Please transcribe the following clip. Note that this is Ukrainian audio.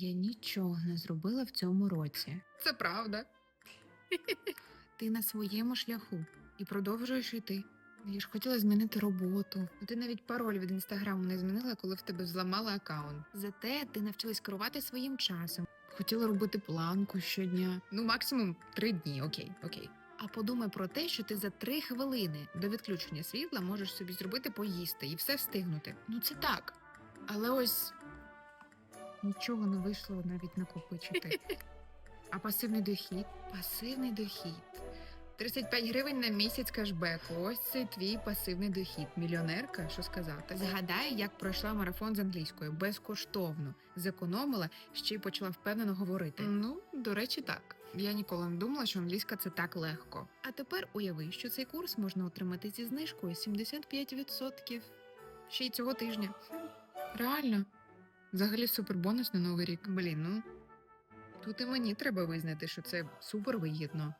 Я нічого не зробила в цьому році. Це правда. Ти на своєму шляху і продовжуєш йти. Я ж хотіла змінити роботу. Ну, Ти навіть пароль від інстаграму не змінила, коли в тебе зламали аккаунт. Зате ти навчилась керувати своїм часом. Хотіла робити планку щодня. Ну, максимум три дні, окей, окей. А подумай про те, що ти за три хвилини до відключення світла можеш собі зробити поїсти і все встигнути. Ну це так. Але ось нічого не вийшло навіть накопичити. А пасивний дохід? Пасивний дохід. 35 гривень на місяць кешбеку. Ось це твій пасивний дохід. Мільйонерка, що сказати? Згадай, як пройшла марафон з англійською безкоштовно, зекономила, ще й почала впевнено говорити. Ну, до речі, так. Я ніколи не думала, що англійська це так легко. А тепер уяви, що цей курс можна отримати зі знижкою 75%. Ще й цього тижня. Реально. Взагалі супербонус на новий рік. Блін, ну тут і мені треба визнати, що це супер вигідно.